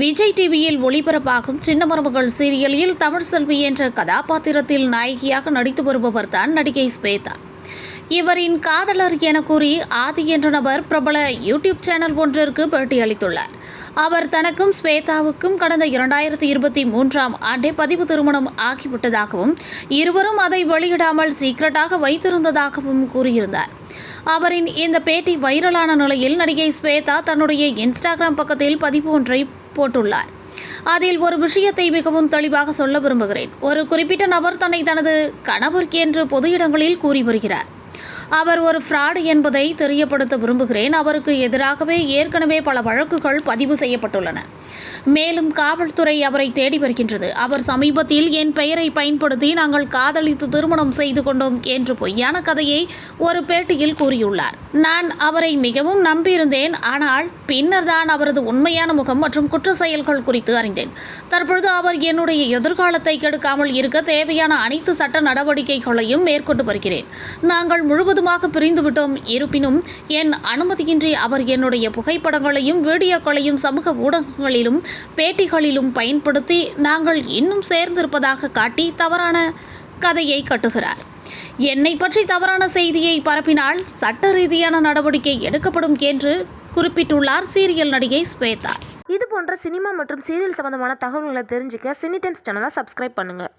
விஜய் டிவியில் ஒளிபரப்பாகும் சின்ன மருமகள் சீரியலில் தமிழ் செல்வி என்ற கதாபாத்திரத்தில் நாயகியாக நடித்து வருபவர் தான் நடிகை ஸ்வேதா. இவரின் காதலர் என கூறி ஆதி என்ற நபர் பிரபல யூடியூப் சேனல் ஒன்றிற்கு பேட்டியளித்துள்ளார் அவர் தனக்கும் ஸ்வேதாவுக்கும் கடந்த இரண்டாயிரத்தி இருபத்தி மூன்றாம் ஆண்டே பதிவு திருமணம் ஆகிவிட்டதாகவும் இருவரும் அதை வெளியிடாமல் சீக்கிரட்டாக வைத்திருந்ததாகவும் கூறியிருந்தார். அவரின் இந்த பேட்டி வைரலான நிலையில் நடிகை ஸ்வேதா தன்னுடைய இன்ஸ்டாகிராம் பக்கத்தில் பதிவு ஒன்றை போட்டுள்ளார். அதில் ஒரு விஷயத்தை மிகவும் தெளிவாக சொல்ல விரும்புகிறேன். ஒரு குறிப்பிட்ட நபர் தன்னை தனது கணவர் என்று பொது இடங்களில் கூறி வருகிறார். அவர் ஒரு ஃப்ராடு என்பதை தெரியப்படுத்த விரும்புகிறேன். அவருக்கு எதிராகவே ஏற்கனவே பல வழக்குகள் பதிவு செய்யப்பட்டுள்ளன. மேலும் காவல்துறை அவரை தேடி வருகின்றது. அவர் சமீபத்தில் என் பெயரை பயன்படுத்தி நாங்கள் காதலித்து திருமணம் செய்து கொண்டோம் என்று பொய்யான கதையை ஒரு பேட்டியில் கூறியுள்ளார். நான் அவரை மிகவும் நம்பியிருந்தேன். ஆனால் பின்னர் தான் அவரது உண்மையான முகம் மற்றும் குற்ற செயல்கள் குறித்து அறிந்தேன். தற்பொழுது அவர் என்னுடைய எதிர்காலத்தை கெடுக்காமல் இருக்க தேவையான அனைத்து சட்ட நடவடிக்கைகளையும் மேற்கொண்டு வருகிறேன். நாங்கள் முழுவதும் முழுவதுமாக பிரிந்துவிட்டோம். இருப்பினும் என் அனுமதியின்றி அவர் என்னுடைய புகைப்படங்களையும் வீடியோக்களையும் சமூக ஊடகங்களிலும் பேட்டிகளிலும் பயன்படுத்தி நாங்கள் இன்னும் சேர்ந்திருப்பதாக காட்டி தவறான கதையை கட்டுகிறார். என்னை பற்றி தவறான செய்தியை பரப்பினால் சட்ட ரீதியான நடவடிக்கை எடுக்கப்படும் என்று குறிப்பிட்டுள்ளார் சீரியல் நடிகை ஸ்வேதா. இது போன்ற சினிமா மற்றும் சீரியல் சம்பந்தமான தகவல்களை தெரிஞ்சுக்க சினி டைம்ஸ் சேனலை சப்ஸ்கிரைப் பண்ணுங்கள்